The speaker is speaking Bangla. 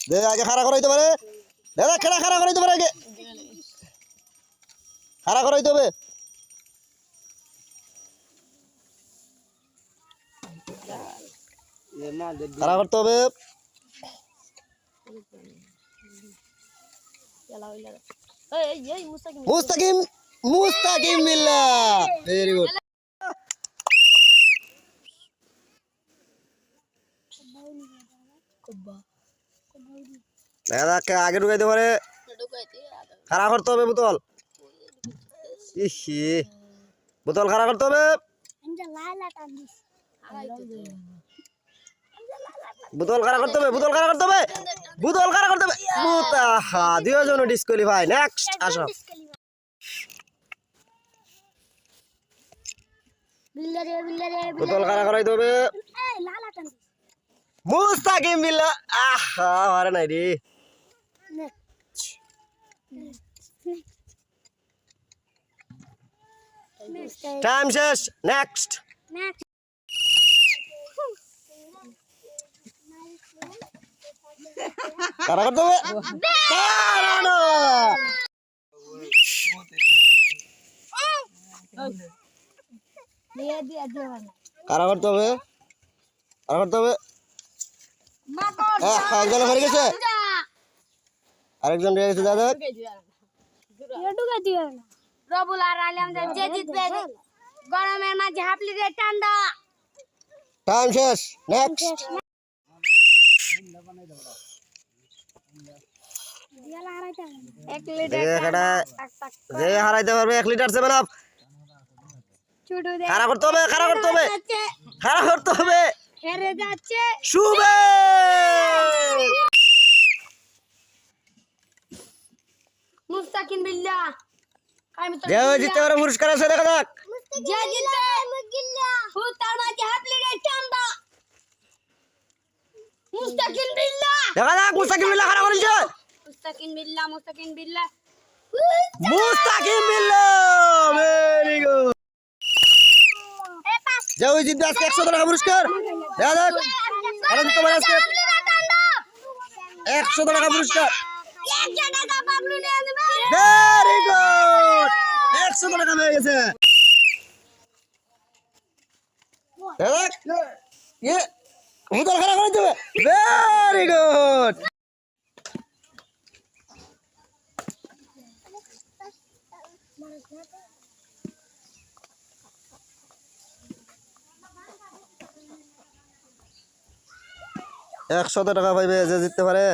দে আগে খাড়া করাইতে পারে। দাদা খেলা খাড়া করাইতে পারে আগে। খাড়া করাইতে হবে। খাড়া করতে হবে। মুস্তাকিম। মুস্তাকিম বিল্লাহ। ভেরি গুড দাদা আগে ঢুকাইতে পারে। খাড়া করতে হবে বোতল। ইসি। বোতল খাড়া করতে হবে। বোতল খাড়া করতে হবে বোতল খাড়া করতে হবে বোতল খাড়া করতে হবে। বুতা হা দুজন ডিসকোয়ালিফাই নেক্সট আসো। বোতল খাড়া করাইতে হবে। মুস্তাকিম বিল্লাহ আহা আরে নাই রে টাইম শেষ নেক্সট নেক্সট করতে হবে খাড়া করতে হবে খাড়া করতে হবে কর একজন হয়ে গেছে। আরেকজন রয়ে গেছে দাদা রবুল আর আলম যে জিতবে গরমের মাঝে হাফ লিটার ঠান্ডা টাইম শেষ নেক্সট। এক যে হারাইতে পারবে এক লিটার সেভেন আপ। ছোট করতে হবে খাড়া করতে হবে। খাড়া করতে হবে। হেরে যাচ্ছে। শুভে! মুস্তাকিন তো যে জিততে পারে পুরস্কার আছে দেখা যাক। যে জিতবে ও তার মাঝে হাফ লিটার ঠান্ডা মুস্তাকিন বিল্লাহ দেখা যাক করেছে। মুস্তাকিন ভেরি গুড পাস যে ওই জিতবে আজকে একশো টাকা পুরস্কার। দেখা একশো টাকা পুরস্কার। ভেরি গুড একশো টাকা হয়ে গেছে। ইয়ে খারাপ করে দেবে। ভেরি গুড একশত টাকা পাইবে যে জিততে পারে